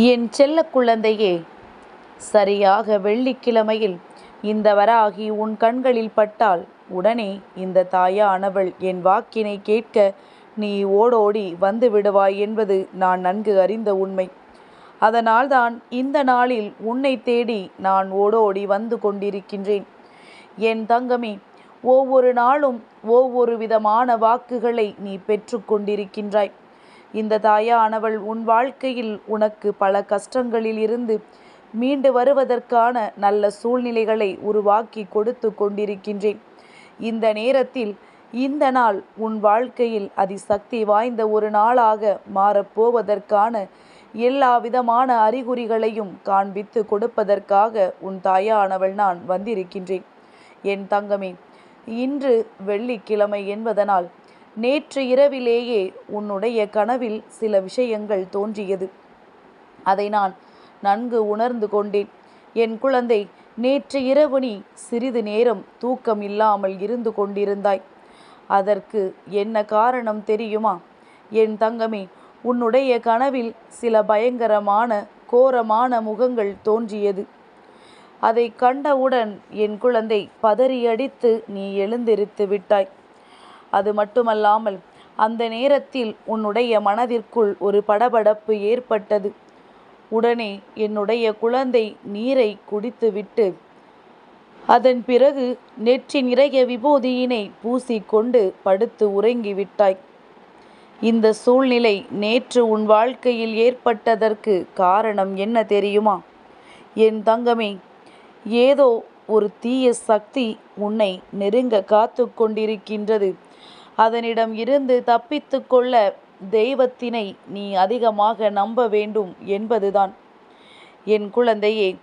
என் செல்ல குழந்தையே சரியாக வெள்ளிக்கிழமையில் இந்த வராகி உன் கண்களில் பட்டால் உடனே இந்த தாயானவள் என் வாக்கினை கேட்க நீ ஓடோடி வந்து விடுவாய் என்பது நான் நன்கு அறிந்த உண்மை. அதனால்தான் இந்த நாளில் உன்னை தேடி நான் ஓடோடி வந்து கொண்டிருக்கின்றேன். என் தங்கமே ஒவ்வொரு நாளும் ஒவ்வொரு விதமான வாக்குகளை நீ பெற்றுக்கொண்டிருக்கின்றாய் இந்த தாயானவள் உன் வாழ்க்கையில் உனக்கு பல கஷ்டங்களில் இருந்து மீண்டு வருவதற்கான நல்ல சூழ்நிலைகளை உருவாக்கி கொடுத்து கொண்டிருக்கின்றேன். இந்த நேரத்தில் இந்த நாள் உன் வாழ்க்கையில் அதிசக்தி வாய்ந்த ஒரு நாளாக மாறப்போவதற்கான எல்லா விதமான அறிகுறிகளையும் காண்பித்து கொடுப்பதற்காக உன் தாயானவள் நான் வந்திருக்கின்றேன். என் தங்கமே இன்று வெள்ளிக்கிழமை என்பதனால் நேற்று இரவிலேயே உன்னுடைய கனவில் சில விஷயங்கள் தோன்றியது. அதை நான் நன்கு உணர்ந்து கொண்டேன். என் குழந்தை நேற்று இரவு நீ சிறிது நேரம் தூக்கம் இல்லாமல் இருந்து கொண்டிருந்தாய். அதற்கு என்ன காரணம் தெரியுமா? என் தங்கமே உன்னுடைய கனவில் சில பயங்கரமான கோரமான முகங்கள் தோன்றியது. அதை கண்டவுடன் என் குழந்தை பதறியடித்து நீ எழுந்திருத்து விட்டாய். அது மட்டுமல்லாமல் அந்த நேரத்தில் உன்னுடைய மனதிற்குள் ஒரு படபடப்பு ஏற்பட்டது. உடனே என்னுடைய குழந்தை நீரை குடித்துவிட்டு அதன் பிறகு நெற்றி நிறைய விபூதியினை பூசிக்கொண்டு படுத்து உறங்கிவிட்டாய் இந்த சூழ்நிலை நேற்று உன் வாழ்க்கையில் ஏற்பட்டதற்கு காரணம் என்ன தெரியுமா? என் தங்கமே ஏதோ ஒரு தீய சக்தி உன்னை நெருங்க காத்து கொண்டிருக்கின்றது அதனிடம் இருந்து தப்பித்து கொள்ள தெய்வத்தினை நீ அதிகமாக நம்ப வேண்டும் என்பதுதான். என் குழந்தையே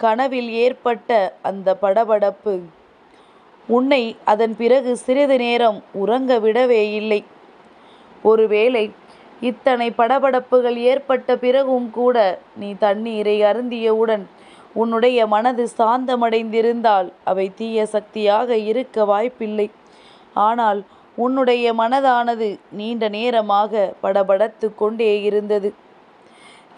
கனவில் ஏற்பட்ட அந்த படபடப்பு உன்னை அதன் பிறகு சிறிது நேரம் உறங்க விடவே இல்லை. ஒருவேளை இத்தனை படபடப்புகள் ஏற்பட்ட பிறகும் கூட நீ தண்ணீரை அருந்தியவுடன் உன்னுடைய மனது சாந்தமடைந்திருந்தால் அவை தீய சக்தியாக இருக்க வாய்ப்பில்லை. ஆனால் உன்னுடைய மனதானது நீண்ட நேரமாக படபடத்து கொண்டே இருந்தது.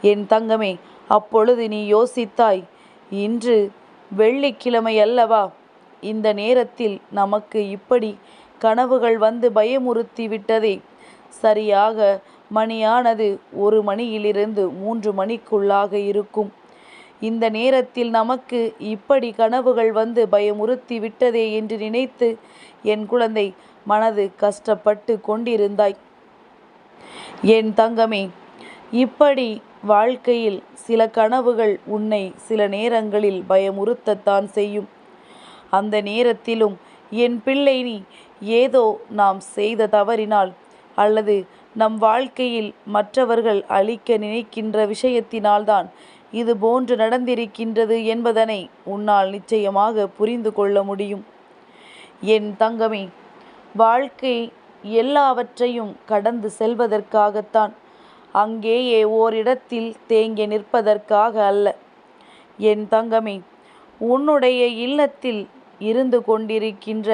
என் தங்கமே அப்பொழுது நீ யோசித்தாய் இன்று வெள்ளிக்கிழமை அல்லவா? இந்த நேரத்தில் நமக்கு இப்படி கனவுகள் வந்து பயமுறுத்தி விட்டதே. சரியாக மணியானது ஒரு மணியிலிருந்து மூன்று மணிக்குள்ளாக இருக்கும். இந்த நேரத்தில் நமக்கு இப்படி கனவுகள் வந்து பயமுறுத்தி விட்டதே என்று நினைத்து என் குழந்தை மனது கஷ்டப்பட்டு கொண்டிருந்தாய். என் தங்கமே இப்படி வாழ்க்கையில் சில கனவுகள் உன்னை சில நேரங்களில் பயமுறுத்தத்தான் செய்யும். அந்த நேரத்திலும் என் பிள்ளை நீ ஏதோ நாம் செய்த தவறினால் அல்லது நம் வாழ்க்கையில் மற்றவர்கள் அழிக்க நினைக்கின்ற விஷயத்தினால்தான் இது போன்று நடந்திருக்கின்றது என்பதனை உன்னால் நிச்சயமாக புரிந்து கொள்ள முடியும். என் தங்கமே வாழ்க்கை எல்லாவற்றையும் கடந்து செல்வதற்காகத்தான். அங்கேயே ஓரிடத்தில் தேங்கி நிற்பதற்காக அல்ல. என் தங்கமே உன்னுடைய இல்லத்தில் இருந்து கொண்டிருக்கின்ற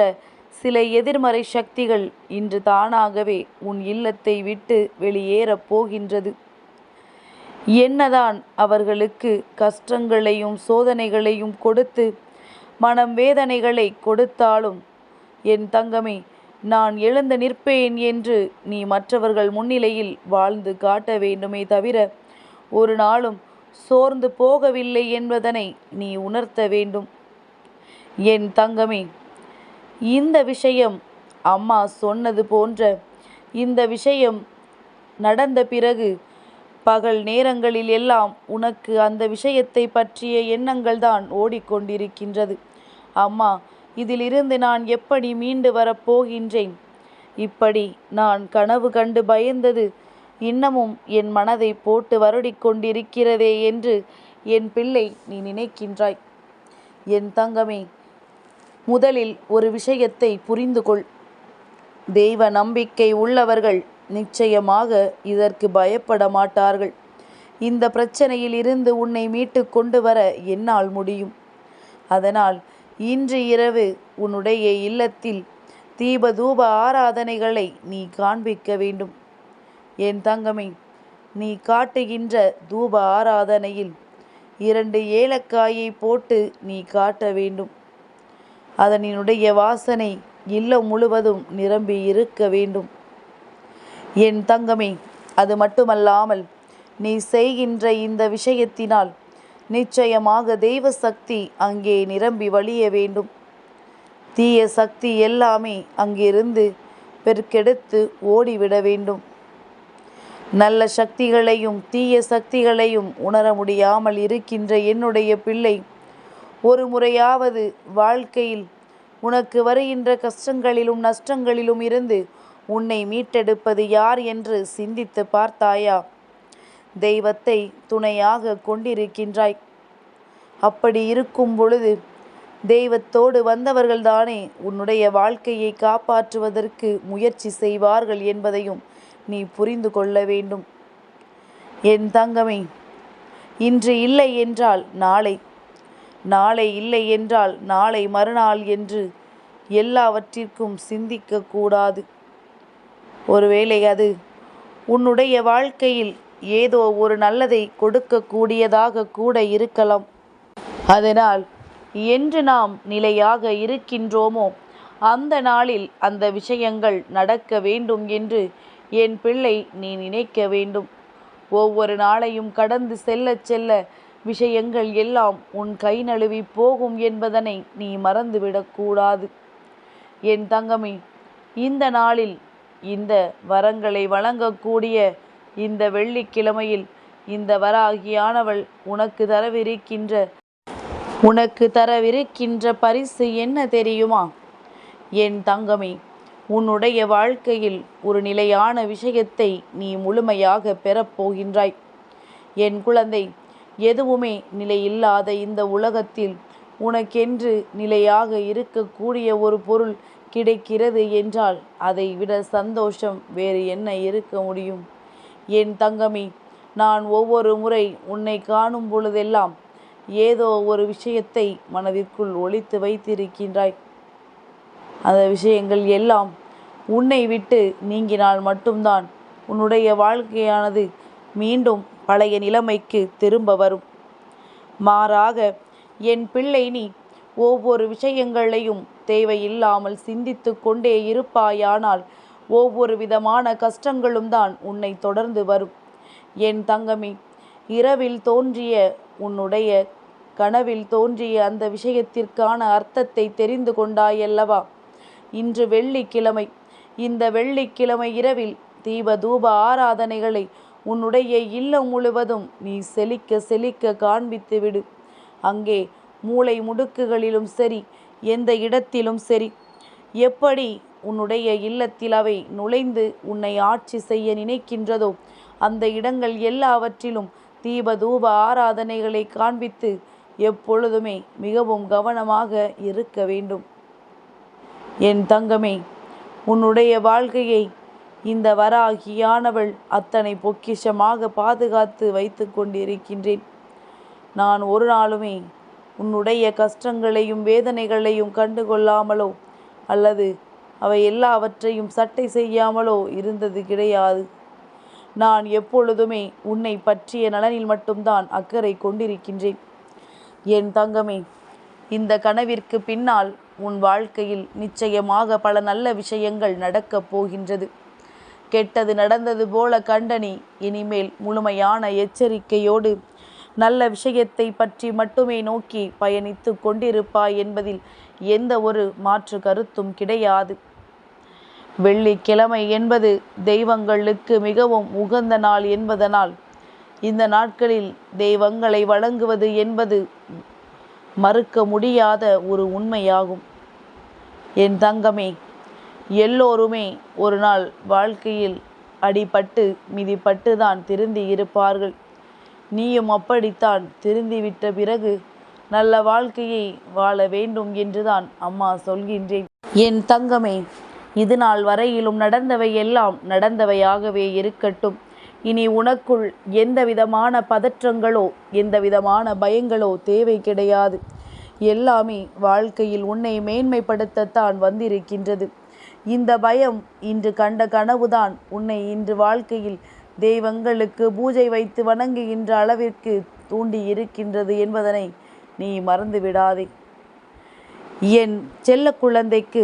சில எதிர்மறை சக்திகள் இன்று தானாகவே உன் இல்லத்தை விட்டு வெளியேறப் போகின்றது. என்னதான் அவர்களுக்கு கஷ்டங்களையும் சோதனைகளையும் கொடுத்து மனம் வேதனைகளை கொடுத்தாலும் என் தங்கமே நான் எழுந்து நிற்பேன் என்று நீ மற்றவர்கள் முன்னிலையில் வாழ்ந்து காட்ட வேண்டுமே தவிர ஒரு நாளும் சோர்ந்து போகவில்லை என்பதனை நீ உணர்த்த வேண்டும். என் தங்கமே இந்த விஷயம் அம்மா சொன்னது போன்ற இந்த விஷயம் நடந்த பிறகு பகல் நேரங்களில் எல்லாம் உனக்கு அந்த விஷயத்தை பற்றிய எண்ணங்கள் தான் ஓடிக்கொண்டிருக்கின்றது. அம்மா இதிலிருந்து நான் எப்படி மீண்டு வரப்போகின்றேன்? இப்படி நான் கனவு கண்டு பயந்தது இன்னமும் என் மனதை போட்டு வருடிக் கொண்டிருக்கிறதே என்று என் பிள்ளை நீ நினைக்கின்றாய். என் தங்கமே முதலில் ஒரு விஷயத்தை புரிந்து கொள் தெய்வ நம்பிக்கை உள்ளவர்கள் நிச்சயமாக இதற்கு பயப்பட மாட்டார்கள். இந்த பிரச்சனையில் இருந்து உன்னை மீட்டு கொண்டு வர என்னால் முடியும். அதனால் இன்று இரவு உன்னுடைய இல்லத்தில் தீப தூப ஆராதனைகளை நீ காண்பிக்க வேண்டும். என் தங்கமே நீ காட்டுகின்ற தூப ஆராதனையில் இரண்டு ஏலக்காயை போட்டு நீ காட்ட வேண்டும். அதனினுடைய வாசனை இல்லம் முழுவதும் நிரம்பி இருக்க வேண்டும். என் தங்கமே அது மட்டுமல்லாமல் நீ செய்கின்ற இந்த விஷயத்தினால் நிச்சயமாக தெய்வ சக்தி அங்கே நிரம்பி வழிய வேண்டும். தீய சக்தி எல்லாமே அங்கிருந்து பெருக்கெடுத்து ஓடிவிட வேண்டும். நல்ல சக்திகளையும் தீய சக்திகளையும் உணர முடியாமல் இருக்கின்ற என்னுடைய பிள்ளை ஒரு முறையாவது வாழ்க்கையில் உனக்கு வருகின்ற கஷ்டங்களிலும் நஷ்டங்களிலும் இருந்து உன்னை மீட்டெடுப்பது யார் என்று சிந்தித்து பார்த்தாயா? தெய்வத்தை துணையாக கொண்டிருக்கின்றாய். அப்படி இருக்கும் பொழுது தெய்வத்தோடு வந்தவர்கள்தானே உன்னுடைய வாழ்க்கையை காப்பாற்றுவதற்கு முயற்சி செய்வார்கள் என்பதையும் நீ புரிந்து கொள்ள வேண்டும். என் தங்கமே இன்று இல்லை என்றால் நாளை நாளை இல்லை என்றால் நாளை மறுநாள் என்று எல்லாவற்றிற்கும் சிந்திக்கக்கூடாது ஒருவேளை அது உன்னுடைய வாழ்க்கையில் ஏதோ ஒரு நல்லதை கொடுக்கக்கூடியதாக கூட இருக்கலாம். அதனால் என்று நாம் நிலையாக இருக்கின்றோமோ அந்த நாளில் அந்த விஷயங்கள் நடக்க வேண்டும் என்று என் பிள்ளை நீ நினைக்க வேண்டும். ஒவ்வொரு நாளையும் கடந்து செல்ல செல்ல விஷயங்கள் எல்லாம் உன் கை நழுவி போகும் என்பதனை நீ மறந்துவிடக்கூடாது என் தங்கமே இந்த நாளில் இந்த வரங்களை வழங்கக்கூடிய இந்த வெள்ளிக்கிழமையில் இந்த வராகியானவள் உனக்கு தரவிருக்கின்ற உனக்கு தரவிருக்கின்ற பரிசு என்ன தெரியுமா? என் தங்கமே உன்னுடைய வாழ்க்கையில் ஒரு நிலையான விஷயத்தை நீ முழுமையாக பெறப்போகின்றாய் என் குழந்தை எதுவுமே நிலையில்லாத இந்த உலகத்தில் உனக்கென்று நிலையாக இருக்கக்கூடிய ஒரு பொருள் கிடைக்கிறது என்றால் அதை விட சந்தோஷம் வேறு என்ன இருக்க முடியும்? என் தங்கமே நான் ஒவ்வொரு முறை உன்னை காணும் பொழுதெல்லாம் ஏதோ ஒரு விஷயத்தை மனதிற்குள் ஒழித்து வைத்திருக்கின்றாய். அந்த விஷயங்கள் எல்லாம் உன்னை விட்டு நீங்கினால் மட்டும்தான் உன்னுடைய வாழ்க்கையானது மீண்டும் பழைய நிலைமைக்கு திரும்ப வரும். மாறாக என் பிள்ளை நீ ஒவ்வொரு விஷயங்களையும் தேவையில்லாமல் சிந்தித்து கொண்டே இருப்பாயானால் ஒவ்வொரு விதமான கஷ்டங்களும் தான் உன்னை தொடர்ந்து வரும். என் தங்கமே இரவில் தோன்றிய உன்னுடைய கனவில் தோன்றிய அந்த விஷயத்திற்கான அர்த்தத்தை தெரிந்து கொண்டாயல்லவா? இன்று வெள்ளிக்கிழமை இந்த வெள்ளிக்கிழமை இரவில் தீப தூப ஆராதனைகளை உன்னுடைய இல்லம் முழுவதும் நீ செழிக்க செழிக்க காண்பித்து விடு. அங்கே மூளை முடுக்குகளிலும் சரி எந்த இடத்திலும் சரி எப்படி உன்னுடைய இல்லத்தில் அவை நுழைந்து உன்னை ஆட்சி செய்ய நினைக்கின்றதோ? அந்த இடங்கள் எல்லாவற்றிலும் தீப தூப ஆராதனைகளை காண்பித்து எப்பொழுதுமே மிகவும் கவனமாக இருக்க வேண்டும். என் தங்கமே உன்னுடைய வாழ்க்கையை இந்த வராகியானவள் அத்தனை பொக்கிஷமாக பாதுகாத்து வைத்து கொண்டிருக்கின்றேன். நான் ஒரு நாளுமே உன்னுடைய கஷ்டங்களையும் வேதனைகளையும் கண்டுகொள்ளாமலோ அல்லது அவை எல்லாவற்றையும் சட்டை செய்யாமலோ இருந்தது கிடையாது. நான் எப்பொழுதுமே உன்னை பற்றிய நலனில் மட்டும்தான் அக்கறை கொண்டிருக்கின்றேன். என் தங்கமே இந்த கனவிற்கு பின்னால் உன் வாழ்க்கையில் நிச்சயமாக பல நல்ல விஷயங்கள் நடக்கப் போகின்றது. கெட்டது நடந்தது போல கண்டனி இனிமேல் முழுமையான எச்சரிக்கையோடு நல்ல விஷயத்தை பற்றி மட்டுமே நோக்கி பயணித்து கொண்டிருப்பாய் என்பதில் எந்த ஒரு மாற்று கருத்தும் கிடையாது. வெள்ளிக்கிழமை என்பது தெய்வங்களுக்கு மிகவும் உகந்த நாள் என்பதனால் இந்த நாட்களில் தெய்வங்களை வழங்குவது என்பது மறுக்க முடியாத ஒரு உண்மையாகும். என் தங்கமே எல்லோருமே ஒரு நாள் வாழ்க்கையில் அடிபட்டு மிதிப்பட்டு தான் திருந்தி இருப்பார்கள். நீயும் அப்படித்தான் திருந்திவிட்ட பிறகு நல்ல வாழ்க்கையை வாழ வேண்டும் என்றுதான் அம்மா சொல்கின்றேன். என் தங்கமே இது நாள் வரையிலும் நடந்தவை எல்லாம் நடந்தவையாகவே இருக்கட்டும். இனி உனக்குள் எந்த விதமான பதற்றங்களோ எந்த விதமான பயங்களோ தேவை கிடையாது. எல்லாமே வாழ்க்கையில் உன்னை மேன்மைப்படுத்தத்தான் வந்திருக்கின்றது. இந்த பயம் இன்று கண்ட கனவுதான் உன்னை இன்று வாழ்க்கையில் தெய்வங்களுக்கு பூஜை வைத்து வணங்குகின்ற அளவிற்கு தூண்டி இருக்கின்றது என்பதனை நீ மறந்து விடாதே என் செல்ல குழந்தைக்கு